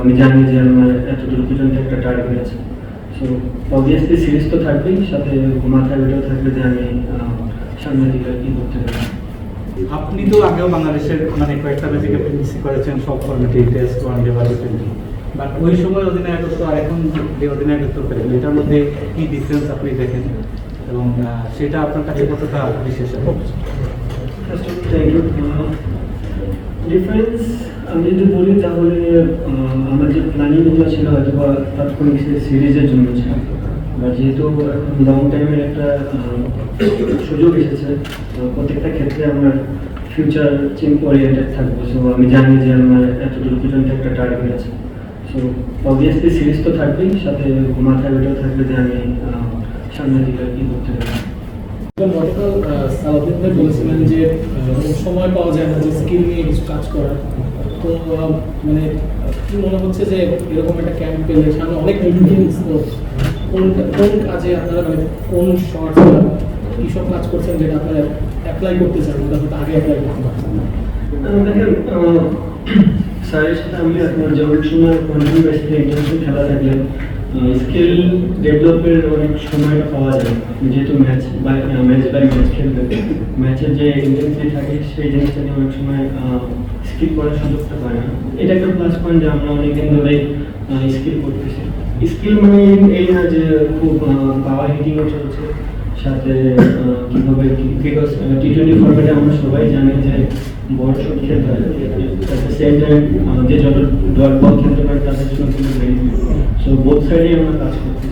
আমি জানি যে আমার এতদূর পর্যন্ত একটা টার্গেট আছে। সো অবভিয়াসলি সিরিজ তো থাকবেই সাথে মাথায় ওটাও থাকবে যে আমি সামনের দিকে কি করতে পারি। আপনি তো আগেও বাংলাদেশের মানে কয়েকটা ম্যাচে ক্যাপ্টেন্সি করেছেন সব ফর্মেটে টেস্ট ওয়ান ডে বা টোয়েন্টি বাট ওই সময় অধিনায়কত্ব আর এখন যে অধিনায়কত্ব করেন এটার মধ্যে কি ডিফারেন্স আপনি দেখেন? এবং সেটা আপনার কাছে কতটা বিশেষ? ডিফারেন্স আমি যদি বলি তাহলে আমার যে প্ল্যানিংগুলো ছিল হয়তো বা তাৎক্ষণিক সিরিজের জন্য ছিল। যেহেতু লং টাইমের একটা সুযোগ এসেছে প্রত্যেকটা ক্ষেত্রে আমার ফিউচার চিম ওরিয়েন্টেড থাকবে। সো আমি জানি যে আমার এতদূর পর্যন্ত একটা টার্গেট আছে। সো অবভিয়াসলি সিরিজ তো থাকবেই, সাথে মাথায় ওটাও থাকবে যে আমি সামনের দিকে কী করতে পারি। সালাউদ্দিন বলেছিলেন যে সময় পাওয়া যায় না যে স্কিল নিয়ে কিছু কাজ করার। তো মানে কি মনে হচ্ছে যে এরকম একটা ক্যাম্প পেলে সামনে অনেক মিটিংস তো কোন কোন কাজে আপনারা মানে কোন শর্ট কী সব কাজ করছেন যেটা আপনারা অ্যাপ্লাই করতে চান যেটা হয়তো আগে অ্যাপ্লাই করতে পারছেন? স্যারের সাথে আমি আপনার যখন সময় খেলা থাকলে স্কিল ডেভেলপের অনেক সময়টা পাওয়া যায়। যেহেতু match by match by match খেলবে। ম্যাচের যে ইন্টেন্সিটি থাকে, সেই জিনিসটা নিয়ে অনেক সময় স্কিল করার সুযোগটা পায় না। এটা একটা প্লাস পয়েন্ট যে আমরা অনেকদিন ধরে স্কিল করতেছি। স্কিল মানে এই না যে খুব পাওয়ার হিটিংও চলছে, সাথে কীভাবে বিকজ টি টোয়েন্টি ফর্মেটে আমরা সবাই জানি যে বড় শট খেলতে হয়। সেম টাইম যে যত ডট বল খেলতে পারে, তাদের জন্য কিন্তু সো বোথ সাইডে আমরা কাজ করছি